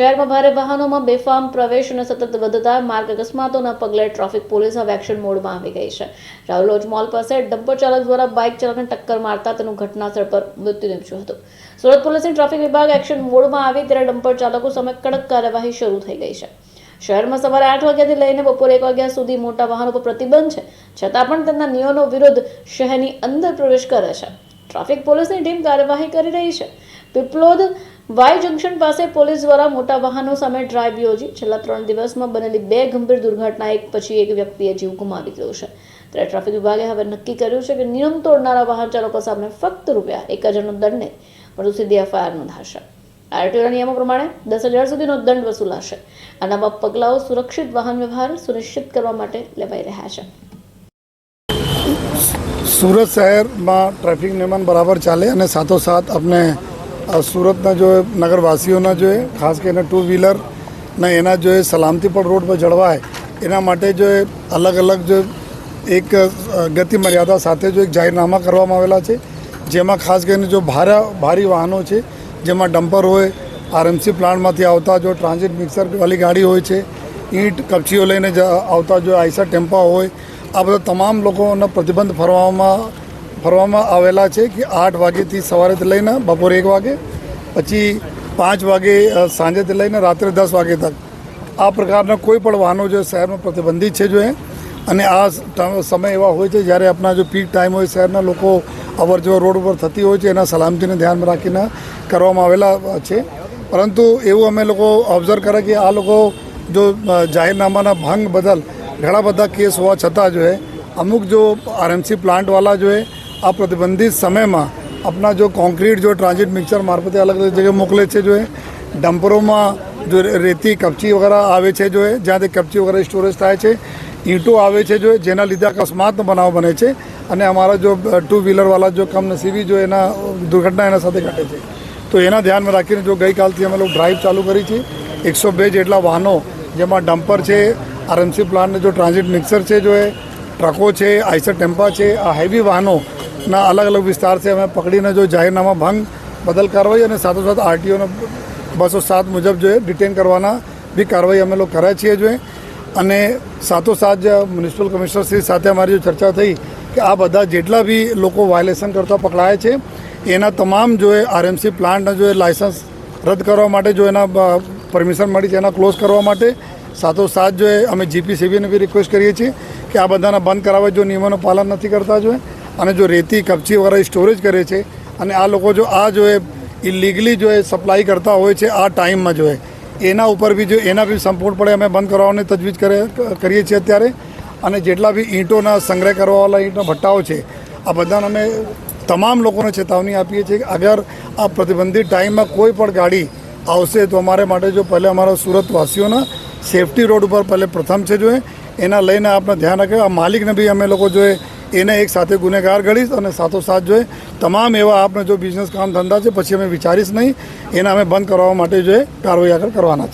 શહેરમાં ભારે વાહનોમાં બેફામ પ્રવેશ અને સતત વધતા માર્ગ અકસ્માતોના પગલે ટ્રાફિક પોલીસ હવે એક્શન મોડમાં આવી ગઈ છે. રાવલોજ મોલ પાસે ડમ્પર ચાલક દ્વારા બાઇક ચાલકને ટક્કર મારતા તેનું ઘટનાસ્થળ પર મૃત્યુ નિપજ્યું હતું. સુરત પોલીસની ટ્રાફિક વિભાગ એક્શન મોડમાં આવી ત્યારે ડમ્પર ચાલકો સામે કડક કાર્યવાહી શરૂ થઈ ગઈ છે. શહેરમાં સવારે આઠ વાગ્યાથી લઈને બપોરે એક વાગ્યા સુધી મોટા વાહનો પર પ્રતિબંધ છે. છતાં પણ તેમના નિયમો વિરુદ્ધ શહેરની અંદર પ્રવેશ કરે છે. ટ્રાફિક પોલીસની ટીમ કાર્યવાહી કરી રહી છે. પીપલોદ વાય જંકશન પાસે પોલીસ દ્વારા મોટા વાહનો સામે ડ્રાઈવ યોજી છેલ્લા ત્રણ દિવસમાં બનેલી બે ગંભીર દુર્ઘટના એક પછી એક વ્યક્તિએ જીવ ગુમાવી દીધો છે. ત્યારે ટ્રાફિક વિભાગે હવે નક્કી કર્યું છે કે નિયમ તોડનારા વાહન ચાલકો સામે ફક્ત રૂપિયા એક હજારનો દંડ નહીં પરંતુ સીધી એફઆઈઆર નોંધાશે. આરટીઓના નિયમો પ્રમાણે દસ હજાર સુધીનો દંડ વસૂલાશે. અને આવા પગલાઓ સુરક્ષિત વાહન વ્યવહાર સુનિશ્ચિત કરવા માટે લેવાઈ રહ્યા છે. સુરત શહેરમાં ટ્રાફિક નિયમન બરાબર ચાલે અને સાથોસાથ આપણે સુરતના જો નગરવાસીઓના જોઈએ ખાસ કરીને ટુ વ્હીલરના એના જો એ સલામતી પણ રોડ પર જળવાય, એના માટે જો અલગ અલગ જો એક ગતિ મર્યાદા સાથે જો એક જાહેરનામા કરવામાં આવેલા છે, જેમાં ખાસ કરીને જો ભારે, ભારી વાહનો છે, જેમાં ડમ્પર હોય, આરએમસી પ્લાન્ટમાંથી આવતા જો ટ્રાન્ઝિટ મિક્સરવાળી ગાડી હોય છે, ઈંટ, કપચીઓ લઈને આવતા જો આઈસા ટેમ્પા હોય, આ બધા તમામ લોકોનો પ્રતિબંધ ફરવામાં ફરવામાં આવેલા છે કે આઠ વાગ્યેથી સવારેથી લઈને બપોરે એક વાગે, પછી પાંચ વાગે સાંજેથી લઈને રાત્રે દસ વાગે તક. આ પ્રકારના કોઈ પણ વાહનો જો શહેરમાં પ્રતિબંધિત છે જો એ, અને આ સમય એવા હોય છે જ્યારે આપણા જો પીક ટાઈમ હોય શહેરના લોકો અવર જવર રોડ ઉપર થતી હોય છે, એના સલામતીને ધ્યાનમાં રાખીને કરવામાં આવેલા છે. પરંતુ એવું અમે લોકો ઓબ્ઝર્વ કરે કે આ લોકો જો જાહેરનામાના ભંગ બદલ ઘણા બધા કેસ હોવા છતાં જો અમુક જો આરએમસી પ્લાન્ટવાળા જો આ પ્રતિબંધિત સમયમાં આપણા જો કોન્ક્રીટ જો ટ્રાન્ઝિટ મિક્સર મારફતે અલગ અલગ જગ્યાએ મોકલે છે, જો એ ડમ્પરોમાં જો રેતી, કપચી વગેરે આવે છે, જો એ જ્યાંથી કપચી વગેરે સ્ટોરેજ થાય છે, ઈંટો આવે છે, જો જેના લીધે અકસ્માતનો બનાવ બને છે અને અમારા જો ટુ વ્હીલરવાળા જો કમનસીબી જો એના દુર્ઘટના એના સાથે ઘટે છે. તો એના ધ્યાનમાં રાખીને જો ગઈકાલથી અમે લોકો ડ્રાઈવ ચાલુ કરી છે, એકસો બે જેટલા વાહનો જેમાં ડમ્પર છે આરએમસી પ્લાન્ટ જો ટ્રાન્ઝિટ મિક્સર છે, જો એ ટ્રકો છે, આઈસર ટેમ્પા છે, આ હેવી વાહનોના અલગ અલગ વિસ્તારથી અમે પકડીને જો જાહેરનામા ભંગ, બદલ કાર્યવાહી અને સાથોસાથ આરટીઓનો બસો સાત મુજબ જોઈએ ડિટેન કરવાના બી કાર્યવાહી અમે લોકો કર્યા છીએ જોઈએ. અને સાથોસાથ જે મ્યુનિસિપલ કમિશનરશ્રી સાથે અમારી જો ચર્ચા થઈ કે આ બધા જેટલા બી લોકો વાયોલેશન કરતા પકડાયા છે, એના તમામ જો એ આરએમસી પ્લાન્ટના જો એ લાયસન્સ રદ કરવા માટે જો એના પરમિશન મળી છે એના ક્લોઝ કરવા માટે, સાથોસાથ જો અમે જીપીસીબીને બી રિક્વેસ્ટ કરીએ છીએ કે આ બધાના બંધ કરાવવા જો નિયમોનું પાલન નથી કરતા જો એ અને જો રેતી, કપચી વગેરે સ્ટોરેજ કરે છે, અને આ લોકો જો આ જો એ ઇલીગલી જો એ સપ્લાય કરતા હોય છે આ ટાઈમમાં જો એના ઉપર બી જો, એના બી સંપૂર્ણપણે અમે બંધ કરવાની તજવીજ કરે, કરીએ છીએ અત્યારે. અને જેટલા બી ઈંટોના સંગ્રહ કરવાવાળા ઈંટના ભટ્ટાઓ છે, આ બધાને અમે તમામ લોકોને ચેતવણી આપીએ છીએ કે અગર આ પ્રતિબંધિત ટાઈમમાં કોઈ પણ ગાડી આવશે તો અમારે માટે જો પહેલે અમારા સુરતવાસીઓના સેફટી રોડ ઉપર પહેલે પ્રથમ છે જો એના લઈને આપણે ધ્યાન રાખે આ માલિકને બી અમે લોકો જો એને એક સાથે ગુનેગાર ગણીશ અને સાથોસાથ જોઈએ. તમામ એવા આપણે જો બિઝનેસ કામ ધંધા છે, પછી અમે વિચારીશ નહીં. એને અમે બંધ કરવા માટે જોઈએ કાર્યવાહી આગળ કરવાના છે.